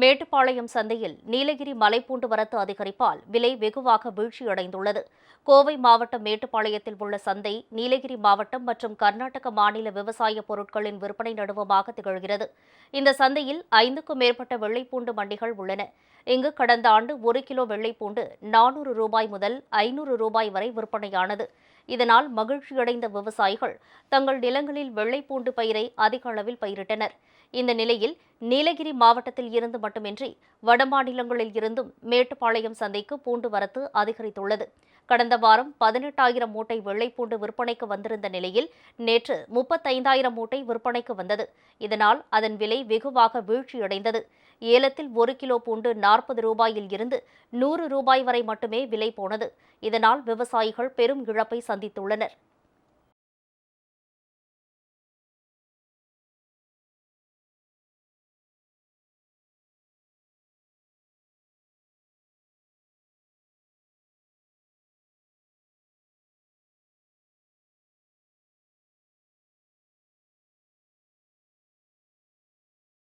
மேட்டுப்பாளையம் சந்தையில் நீலகிரி மலைப்பூண்டு வரத்து அதிகரிப்பால் விலை வெகுவாக வீழ்ச்சியடைந்துள்ளது. கோவை மாவட்டம் மேட்டுப்பாளையத்தில் உள்ள சந்தை நீலகிரி மாவட்டம் மற்றும் கர்நாடக மாநில விவசாய பொருட்களின் விற்பனை நடுவமாக திகழ்கிறது. இந்த சந்தையில் ஐந்துக்கும் மேற்பட்ட வெள்ளைப்பூண்டு மண்டிகள் உள்ளன. இங்கு கடந்த ஆண்டு ஒரு கிலோ வெள்ளைப்பூண்டு நானூறு ரூபாய் முதல் ஐநூறு ரூபாய் வரை விற்பனையானது. இதனால் மகிழ்ச்சியடைந்த விவசாயிகள் தங்கள் நிலங்களில் வெள்ளைப்பூண்டு பயிரை அதிக அளவில் பயிரிட்டனர். இந்த நிலையில் நீலகிரி மாவட்டத்தில் இருந்து மட்டுமின்றி வடமாநிலங்களில் இருந்தும் மேட்டுப்பாளையம் சந்தைக்கு பூண்டு வரத்து அதிகரித்துள்ளது. கடந்த வாரம் பதினெட்டாயிரம் மூட்டை வெள்ளைப்பூண்டு விற்பனைக்கு வந்திருந்த நிலையில் நேற்று முப்பத்தைந்தாயிரம் மூட்டை விற்பனைக்கு வந்தது. இதனால் அதன் விலை வெகுவாக வீழ்ச்சியடைந்தது. ஏலத்தில் ஒரு கிலோ பூண்டு நாற்பது ரூபாயில் இருந்து நூறு ரூபாய் வரை மட்டுமே விலை போனது. இதனால் விவசாயிகள் பெரும் இழப்பை சந்தித்துள்ளனர்.